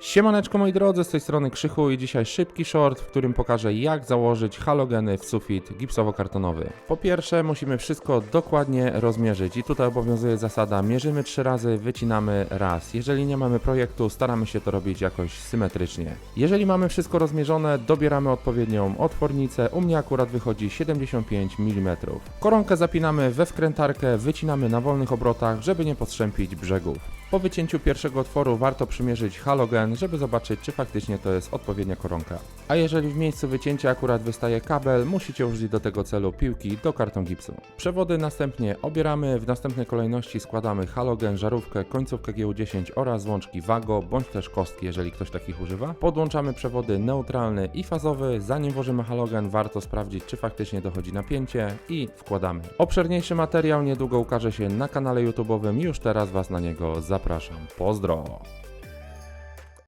Siemaneczko moi drodzy, z tej strony Krzychu i dzisiaj szybki short, w którym pokażę jak założyć halogeny w sufit gipsowo-kartonowy. Po pierwsze musimy wszystko dokładnie rozmierzyć i tutaj obowiązuje zasada mierzymy trzy razy, wycinamy raz. Jeżeli nie mamy projektu, staramy się to robić jakoś symetrycznie. Jeżeli mamy wszystko rozmierzone, dobieramy odpowiednią otwornicę, u mnie akurat wychodzi 75 mm. Koronkę zapinamy we wkrętarkę, wycinamy na wolnych obrotach, żeby nie postrzępić brzegów. Po wycięciu pierwszego otworu warto przymierzyć halogen, żeby zobaczyć, czy faktycznie to jest odpowiednia koronka. A jeżeli w miejscu wycięcia akurat wystaje kabel, musicie użyć do tego celu piłki do karton gipsu. Przewody następnie obieramy, w następnej kolejności składamy halogen, żarówkę, końcówkę GU10 oraz złączki Wago, bądź też kostki, jeżeli ktoś takich używa. Podłączamy przewody neutralny i fazowy, zanim włożymy halogen warto sprawdzić, czy faktycznie dochodzi napięcie i wkładamy. Obszerniejszy materiał niedługo ukaże się na kanale YouTube'owym, już teraz Was na niego zapraszam. Pozdro!